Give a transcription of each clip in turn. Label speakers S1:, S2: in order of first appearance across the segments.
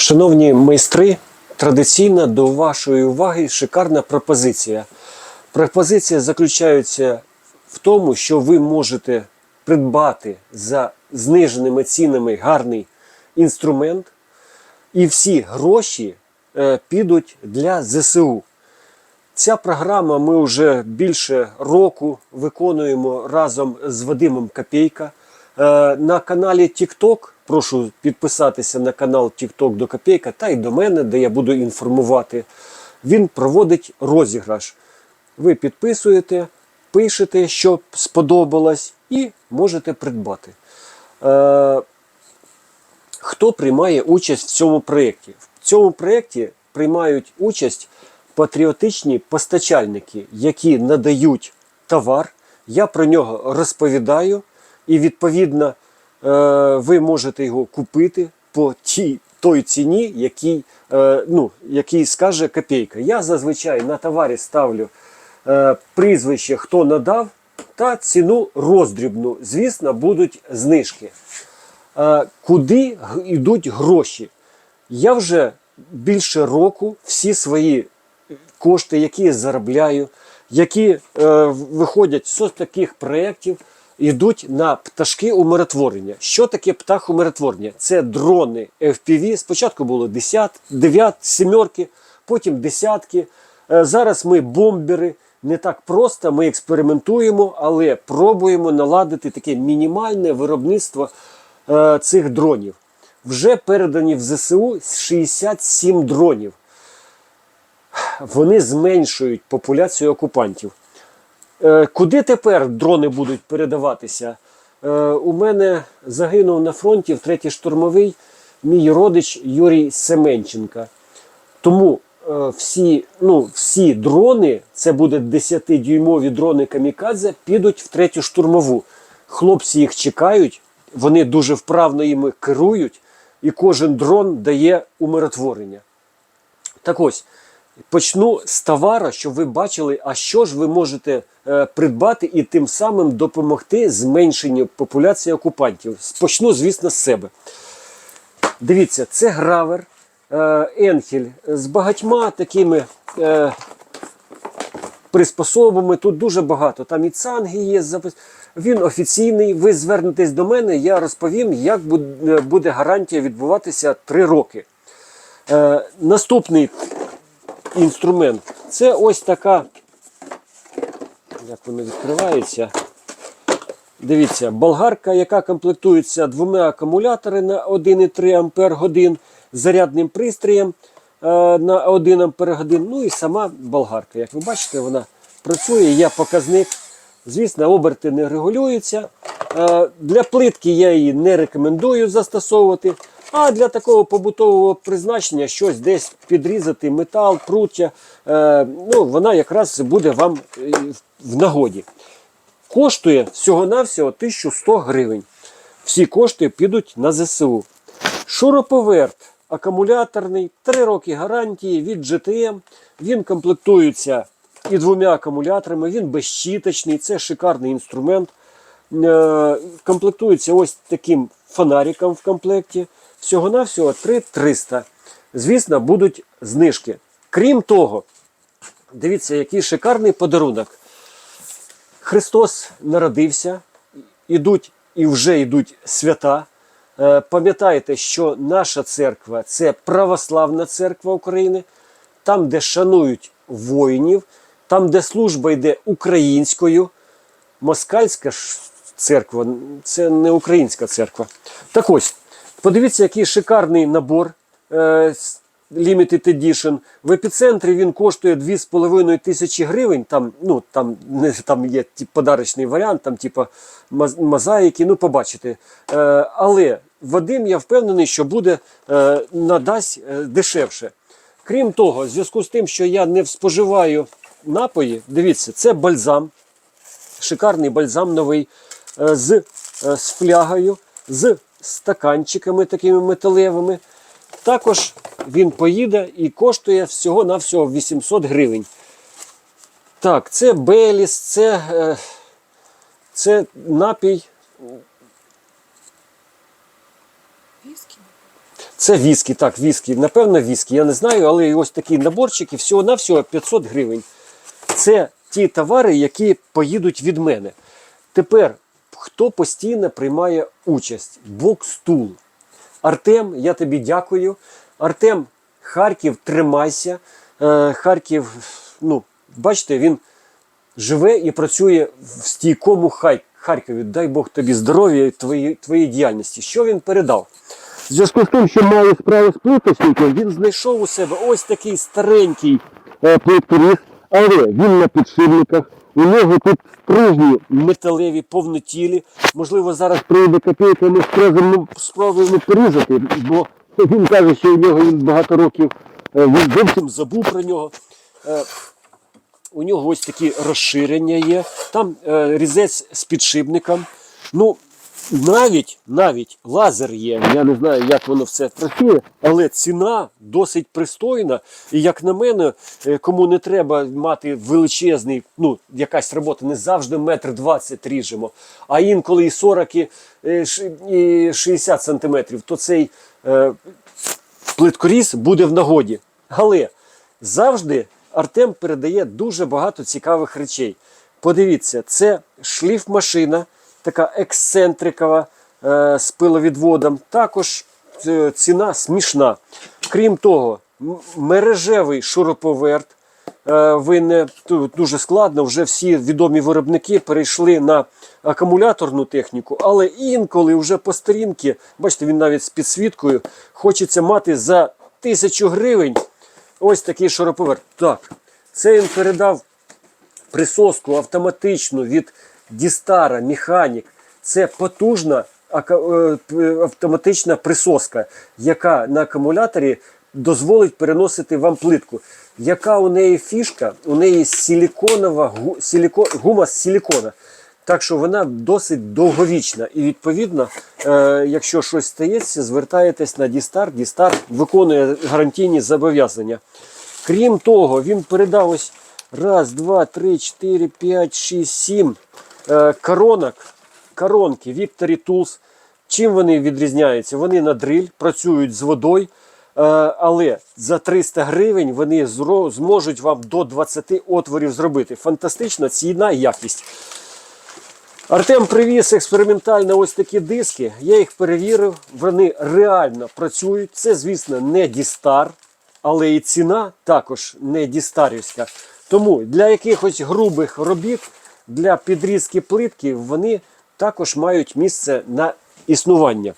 S1: Шановні майстри, традиційна до вашої уваги шикарна пропозиція. Пропозиція заключається в тому, що ви можете придбати за зниженими цінами гарний інструмент, і всі гроші е, підуть для ЗСУ. Ця програма ми вже більше року виконуємо разом з Вадимом Копейка. Е, На каналі TikTok, прошу підписатися на канал TikTok до Копейка та й до мене, де я буду інформувати. Він проводить розіграш. Ви підписуєте, пишете, що сподобалось, і можете придбати. Е, Хто приймає участь в цьому проєкті? В цьому проєкті приймають участь патріотичні постачальники, які надають товар. Я про нього розповідаю, і відповідно ви можете його купити по тій той ціні, який, е, ну, який скаже копійка. Я зазвичай на товарі ставлю е, прізвище, хто надав, та ціну роздрібну. Звісно, будуть знижки. Е, Куди йдуть гроші? Я вже більше року всі свої кошти, які я заробляю, які е, виходять з таких проєктів, йдуть на пташки умиротворення. Що таке птах умиротворення? Це дрони FPV. Спочатку було 10, 9, сімерки, потім десятки. Е, зараз ми бомбери. Не так просто, ми експериментуємо, але пробуємо наладити таке мінімальне виробництво е, цих дронів. Вже передані в ЗСУ 67 дронів вони зменшують популяцію окупантів. Е, Куди тепер дрони будуть передаватися? Е, У мене загинув на фронті в третій штурмовий мій родич Юрій Семенченка. Тому е, всі, ну, всі дрони, це буде 10-дюймові дрони камікадзе, підуть в третю штурмову. Хлопці їх чекають, вони дуже вправно їми керують, і кожен дрон дає умиротворення. Так ось, почну з товара, щоб ви бачили, а що ж ви можете придбати і тим самим допомогти зменшенню популяції окупантів. Почну, звісно, з себе. Дивіться, це гравер е, Енхель з багатьма такими е, приспособами. Тут дуже багато. Там і цанги є. Він офіційний. Ви звернетесь до мене, я розповім, як буде, гарантія відбуватися 3 роки. Е, наступний інструмент це ось така. Як воно відкривається? Дивіться, болгарка, яка комплектується двома акумуляторами на 1,3 Ампер годин, зарядним пристроєм е, на 1 Ампер годин. Ну і сама болгарка. Як ви бачите, вона працює, є показник. Звісно, оберти не регулюються. Е, Для плитки я її не рекомендую застосовувати. А для такого побутового призначення щось десь підрізати, метал, пруття, е, ну, вона якраз буде вам е, в нагоді. Коштує всього-навсього 1100 гривень. Всі кошти підуть на ЗСУ. Шуруповерт акумуляторний, 3 роки гарантії від GTM. Він комплектується і двома акумуляторами, він безщіточний, це шикарний інструмент. Е, Комплектується ось таким фонариком в комплекті. Всього-навсього 3300. Звісно, будуть знижки. Крім того, дивіться, який шикарний подарунок. Христос народився, ідуть і вже йдуть свята. Е, Пам'ятайте, що наша церква це православна церква України, там, де шанують воїнів, там, де служба йде українською. Москальська церква це не українська церква. Так ось, подивіться, який шикарний набор. е, Limited Edition. В епіцентрі він коштує 2,5 тисячі гривень. Там, ну, там, не, там є тип, подарочний варіант, там, типу, мозаїки, ну, побачите. Е, але Вадим, я впевнений, що буде е, надасть дешевше. Крім того, в зв'язку з тим, що я не споживаю напої, дивіться, це бальзам, шикарний бальзам новий з, з флягою, з стаканчиками такими металевими. Також він поїде і коштує всього-навсього 800 гривень. Так, це Беліс, це, е, це напій.
S2: Віскі?
S1: Це віскі, так, віскі. Напевно, віскі, я не знаю, але ось такий наборчик і всього-навсього 500 гривень. Це ті товари, які поїдуть від мене. Тепер, хто постійно приймає участь? Бокстул. Артем, я тобі дякую. Артем, Харків, тримайся. Е, Харків, ну, бачите, він живе і працює в стійкому Харкові. Дай Бог тобі здоров'я і твої, твоїй діяльності. Що він передав? В зв'язку з тим, що має справу з плиточником, він знайшов у себе ось такий старенький е, плиткоріз, але він на підшипниках. У нього тут стрижні металеві, повнотілі. Можливо, зараз прийде копійка, ми стрижемо, спробуємо порізати, бо він каже, що у нього він багато років е, він зовсім забув про нього. Е, у нього ось такі розширення є. Там е, різець з підшипником. Ну, навіть, навіть лазер є. Я не знаю, як воно все працює, але ціна досить пристойна. І як на мене, е, кому не треба мати величезний, ну, якась робота, не завжди метр двадцять ріжемо, а інколи і 40, і, е, і 60 сантиметрів, то цей е, плиткоріз буде в нагоді. Але завжди Артем передає дуже багато цікавих речей. Подивіться, це шліф-машина, така ексцентрикова е, з пиловідводом. Також е, ціна смішна. Крім того, мережевий шуруповерт. Е, ви не дуже складно. Вже всі відомі виробники перейшли на акумуляторну техніку, але інколи вже по старінки, бачите, він навіть з підсвіткою, хочеться мати за тисячу гривень ось такий шуруповерт. Так, це він передав присоску автоматичну від Дістара Механік. Це потужна е, автоматична присоска, яка на акумуляторі дозволить переносити вам плитку. Яка у неї фішка? У неї силіконова гу- силіко, гума з силікона. Так що вона досить довговічна. І відповідно, е, якщо щось стається, звертаєтесь на Дістар. Дістар виконує гарантійні зобов'язання. Крім того, він передав ось раз, два, три, чотири, п'ять, шість, сім коронок, коронки Victory Tools. Чим вони відрізняються? Вони на дриль, працюють з водою, е, але за 300 гривень вони зможуть вам до 20 отворів зробити. Фантастична ціна і якість. Артем привіз експериментально ось такі диски. Я їх перевірив, вони реально працюють. Це, звісно, не Дістар, але і ціна також не дістарівська. Тому для якихось грубих робіт, для підрізки плитки, вони також мають місце на існування.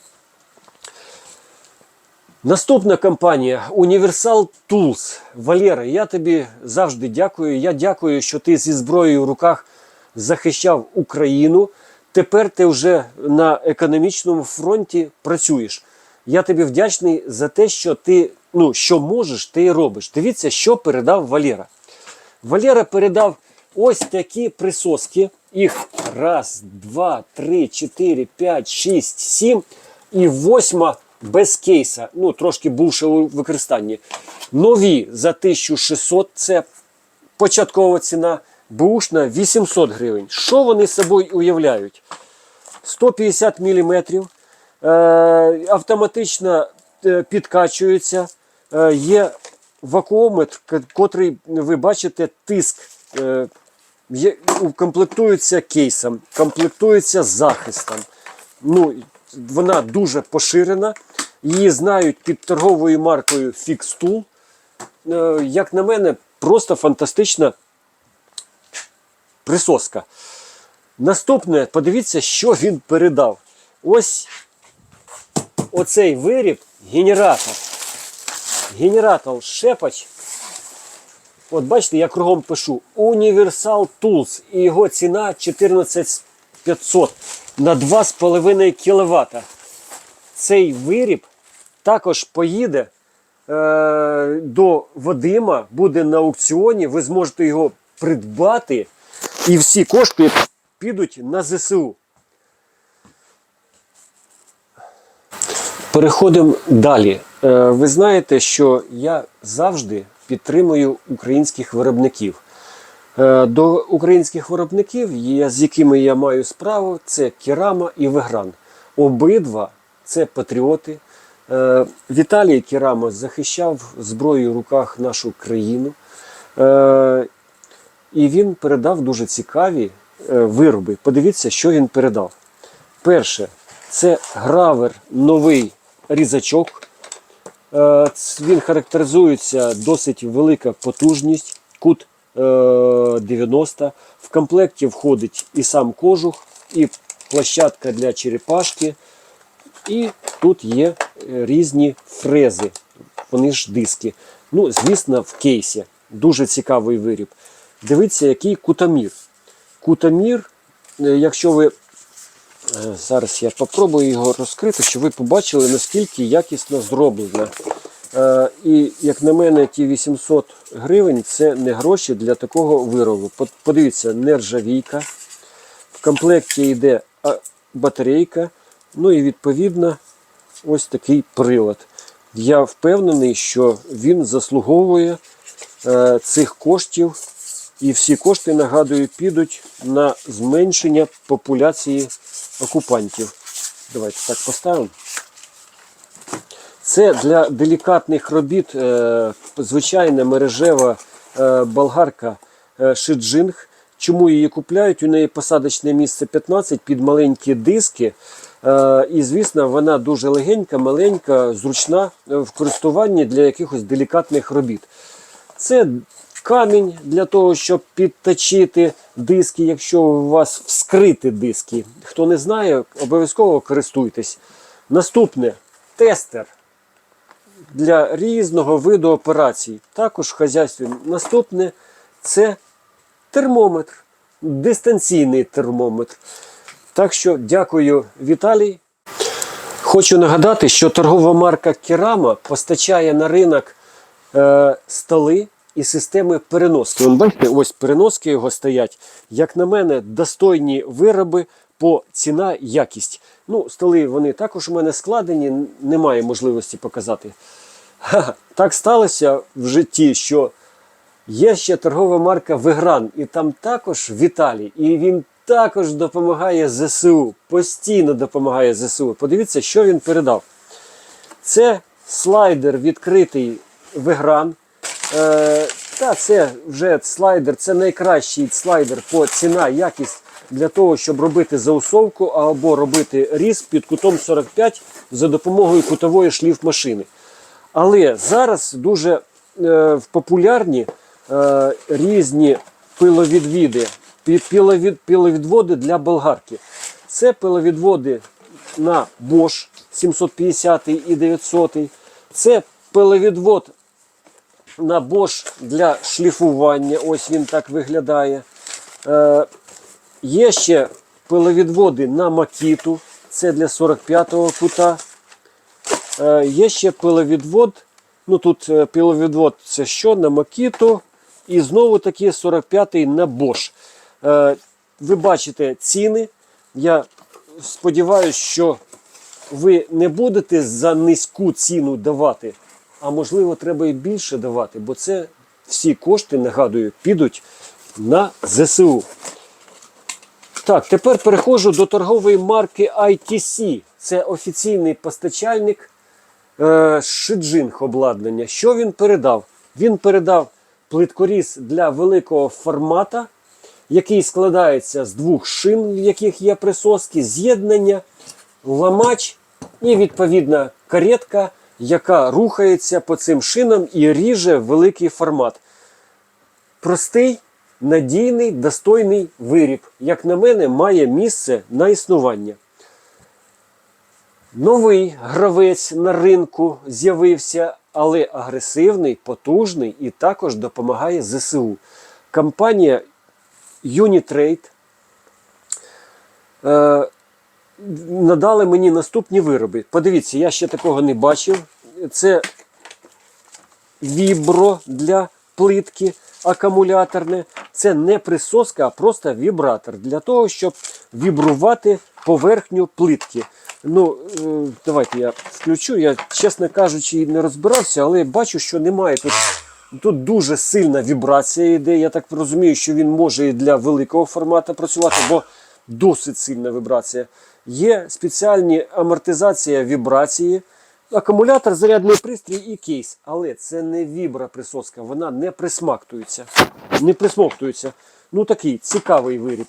S1: Наступна компанія Universal Tools. Валера, я тобі завжди дякую. Я дякую, що ти зі зброєю в руках захищав Україну. Тепер ти вже на економічному фронті працюєш. Я тобі вдячний за те, що ти ну, що можеш, ти і робиш. Дивіться, що передав Валера. Валера передав ось такі присоски. Їх раз, два, три, чотири, п'ять, шість, сім і восьма без кейса. Ну, трошки бувши у використанні. Нові за 1600 це початкова ціна. Бушна 800 гривень. Що вони собою уявляють? 150 мм, е, автоматично е, підкачується. Е, є вакуометр, котрий ви бачите, тиск. Комплектується кейсом, комплектується захистом. Ну, вона дуже поширена. Її знають під торговою маркою Fixtool. Е, як на мене, просто фантастична присоска. Наступне, подивіться, що він передав. Ось оцей виріб генератор. Генератор шепач. От бачите, я кругом пишу Universal Tools. І його ціна 14500 на 2,5 кВт. Цей виріб також поїде е, до Вадима, буде на аукціоні. Ви зможете його придбати. І всі кошти підуть на ЗСУ. Переходимо далі. Е, Ви знаєте, що я завжди підтримую українських виробників. Е, До українських виробників, з якими я маю справу, це Керама і Вегран. Обидва це патріоти. Е, Віталій Кірамо захищав зброєю в руках нашу країну. Е, і він передав дуже цікаві вироби. Подивіться, що він передав. Перше, це гравер новий різачок. Е, Він характеризується досить велика потужність, кут е, 90. В комплекті входить і сам кожух, і площадка для черепашки. І тут є е, різні фрези, вони ж диски. Ну, звісно, в кейсі. Дуже цікавий виріб. Дивіться, який кутамір. Кутамір, е, якщо ви. Е, Зараз я попробую його розкрити, щоб ви побачили, наскільки якісно зроблено. Е, І, як на мене, ті 800 гривень це не гроші для такого виробу. Под- Подивіться, нержавійка. В комплекті йде батарейка. Ну і відповідно ось такий прилад. Я впевнений, що він заслуговує е, цих коштів. І всі кошти, нагадую, підуть на зменшення популяції окупантів. Давайте так поставимо. Це для делікатних робіт е, звичайна мережева е, болгарка е, Шиджинг. Чому її купляють? У неї посадочне місце 15 під маленькі диски. І, звісно, вона дуже легенька, маленька, зручна в користуванні для якихось делікатних робіт. Це камінь для того, щоб підточити диски, якщо у вас вскриті диски. Хто не знає, обов'язково користуйтесь. Наступне тестер для різного виду операцій. Також в хазяйстві. Наступне це термометр, дистанційний термометр. Так що дякую, Віталій. Хочу нагадати, що торгова марка Керама постачає на ринок е, столи і системи переноски. Вон, бачите, ось переноски його стоять. Як на мене, достойні вироби по ціна, якість. Ну, столи вони також у мене складені, немає можливості показати. Ха, так сталося в житті, що Є ще торгова марка Вигран, і там також Віталій, і він також допомагає ЗСУ, постійно допомагає ЗСУ. Подивіться, що він передав. Це слайдер відкритий Вигран. Е, та це вже слайдер, це найкращий слайдер по ціна, якість для того, щоб робити заусовку або робити різ під кутом 45 за допомогою кутової шліфмашини. Але зараз дуже е, популярні е, різні пиловідвіди, пі- пиловід, пиловідводи для болгарки. Це пиловідводи на Bosch 750 і 900. Це пиловідвод на Bosch для шліфування. Ось він так виглядає. Е, є ще пиловідводи на Макіту. Це для 45-го кута. Е, є ще пиловідвод. Ну тут е, пиловідвод це що на Макіту. І знову таки 45-й на Bosch. Е, ви бачите ціни. Я сподіваюся, що ви не будете за низьку ціну давати, а можливо, треба і більше давати, бо це всі кошти, нагадую, підуть на ЗСУ. Так, тепер переходжу до торгової марки ITC. Це офіційний постачальник е, Шиджинг обладнання. Що він передав? Він передав плиткоріз для великого формата, який складається з двох шин, в яких є присоски, з'єднання, ламач і відповідна каретка, яка рухається по цим шинам і ріже великий формат. Простий, надійний, достойний виріб, як на мене, має місце на існування. Новий гравець на ринку з'явився, але агресивний, потужний і також допомагає ЗСУ. Компанія Unitrade е, надали мені наступні вироби. Подивіться, я ще такого не бачив. Це вібро для плитки акумуляторне. Це не присоска, а просто вібратор для того, щоб вібрувати поверхню плитки. Ну, е, давайте я включу. Я, чесно кажучи, не розбирався, але бачу, що немає тут. Тут дуже сильна вібрація йде. Я так розумію, що він може і для великого формату працювати, бо досить сильна вібрація. Є спеціальні амортизація вібрації. акумулятор, зарядний пристрій і кейс. Але це не віброприсоска, вона не присмактується. Не присмоктується. Ну такий цікавий виріб.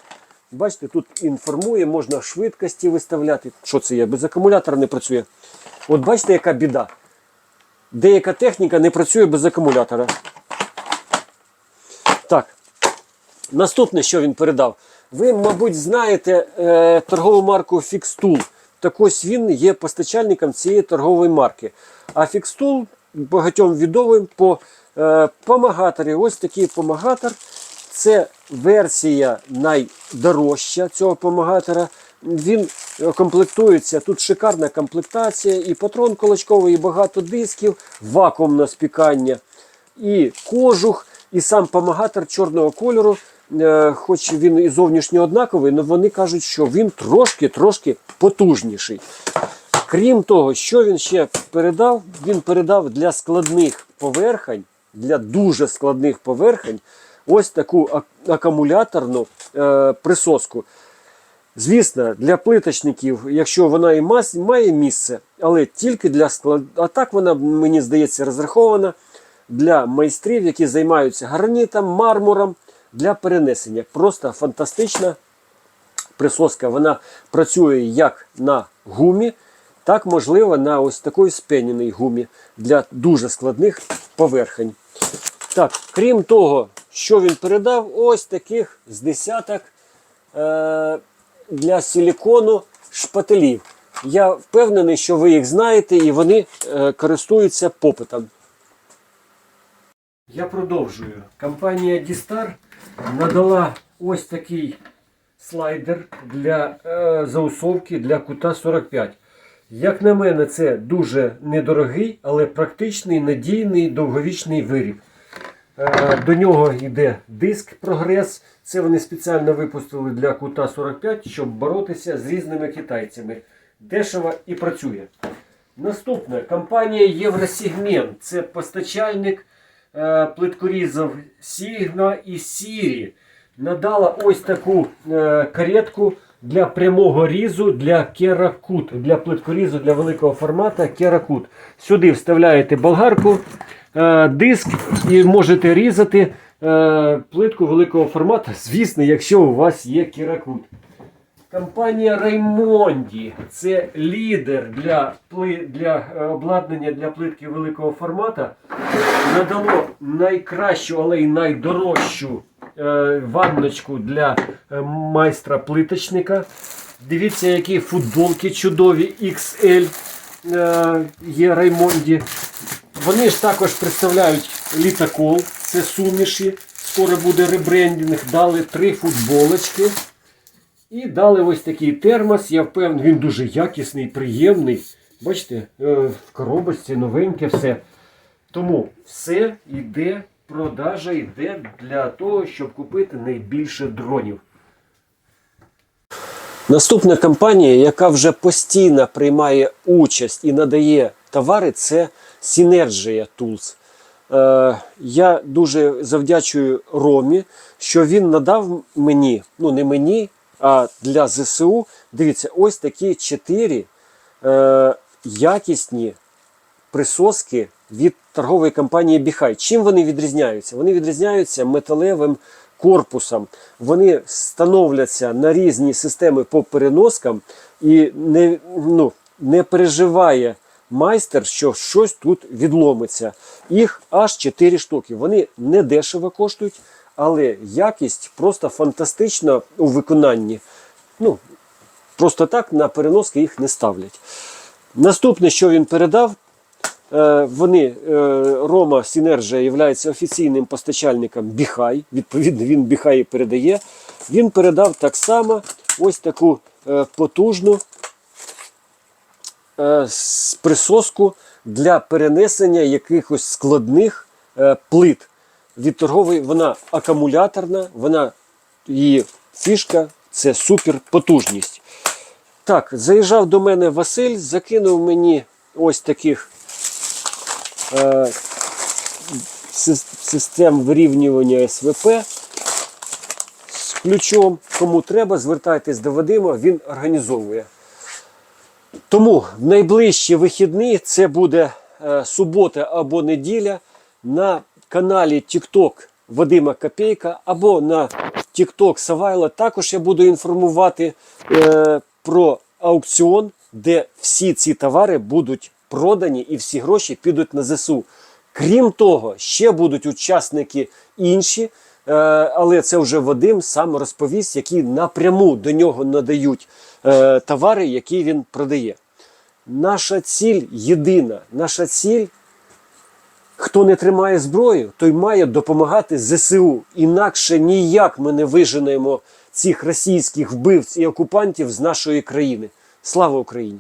S1: Бачите, тут інформує, можна швидкості виставляти. Що це є? Без акумулятора не працює. От бачите, яка біда. Деяка техніка не працює без акумулятора. Так. Наступне, що він передав. Ви, мабуть, знаєте е, торгову марку Fixtool. Так ось він є постачальником цієї торгової марки. А Fixtool багатьом відомий по е, помагаторі. Ось такий помагатор. Це версія найдорожча цього помагатора. Він комплектується. Тут шикарна комплектація, і патрон колочковий, і багато дисків, вакуумне спікання, і кожух, і сам помагатор чорного кольору. Е, Хоч він і зовнішньо однаковий, але вони кажуть, що він трошки-трошки потужніший. Крім того, що він ще передав? Він передав для складних поверхень, для дуже складних поверхень, ось таку акумуляторну е, присоску. Звісно, для плиточників, якщо вона і має місце, але тільки для склад... А так вона, мені здається, розрахована для майстрів, які займаються гранітом, мармуром для перенесення. Просто фантастична присоска. Вона працює як на гумі, так можливо на ось такій спеніній гумі для дуже складних поверхень. Так, крім того, що він передав, ось таких з десяток е- для силікону шпателів. Я впевнений, що ви їх знаєте і вони е, користуються попитом. Я продовжую. Компанія Дістар надала ось такий слайдер для е, заусовки для кута 45. Як на мене, це дуже недорогий, але практичний, надійний, довговічний виріб. Е, До нього йде диск прогрес. Це вони спеціально випустили для кута 45, щоб боротися з різними китайцями. Дешево і працює. Наступне компанія Євросегмент. Це постачальник е, плиткорізів Sigma і Siri. Надала ось таку е, каретку для прямого різу для керакут. Для плиткорізу для великого формату керакут. Сюди вставляєте болгарку, е, диск і можете різати плитку великого формату. Звісно, якщо у вас є керакут. Компанія Раймонді це лідер для, для е, обладнання для плитки великого формату. Надало найкращу, але й найдорожчу е, ванночку для е, майстра плиточника. Дивіться, які футболки чудові XL е, є Раймонді. Вони ж також представляють літакол, це суміші. Скоро буде ребрендінг. Дали три футболочки. І дали ось такий термос. Я впевнений, він дуже якісний, приємний. Бачите, е, в коробочці новеньке все. Тому все йде, продажа йде для того, щоб купити найбільше дронів. Наступна компанія, яка вже постійно приймає участь і надає товари, це Synergia Tools. Е, я дуже завдячую Ромі, що він надав мені, ну не мені, а для ЗСУ. Дивіться, ось такі чотири е, якісні присоски від торгової компанії Біхай. Чим вони відрізняються? Вони відрізняються металевим корпусом. Вони становляться на різні системи по переноскам і не, ну, не переживає майстер, що щось тут відломиться. Їх аж 4 штуки. Вони не дешево коштують, але якість просто фантастична у виконанні. Ну, просто так на переноски їх не ставлять. Наступне, що він передав, Е, Вони, е, Рома Сінержа є офіційним постачальником Біхай. Відповідно, він Біхай передає. Він передав так само ось таку е, потужну присоску для перенесення якихось складних плит. Від торгової вона акумуляторна, вона її фішка це суперпотужність. Так, заїжджав до мене Василь, закинув мені ось таких е, систем вирівнювання СВП з ключом. Кому треба, звертайтесь до Вадима, він організовує. Тому в найближчі вихідні це буде е, субота або неділя на каналі TikTok Вадима Копейка або на TikTok Савайла. Також я буду інформувати е, про аукціон, де всі ці товари будуть продані і всі гроші підуть на ЗСУ. Крім того, ще будуть учасники інші, е, але це вже Вадим сам розповість, які напряму до нього надають е, товари, які він продає. Наша ціль єдина. Наша ціль, хто не тримає зброю, той має допомагати ЗСУ. Інакше ніяк ми не виженемо цих російських вбивць і окупантів з нашої країни. Слава Україні!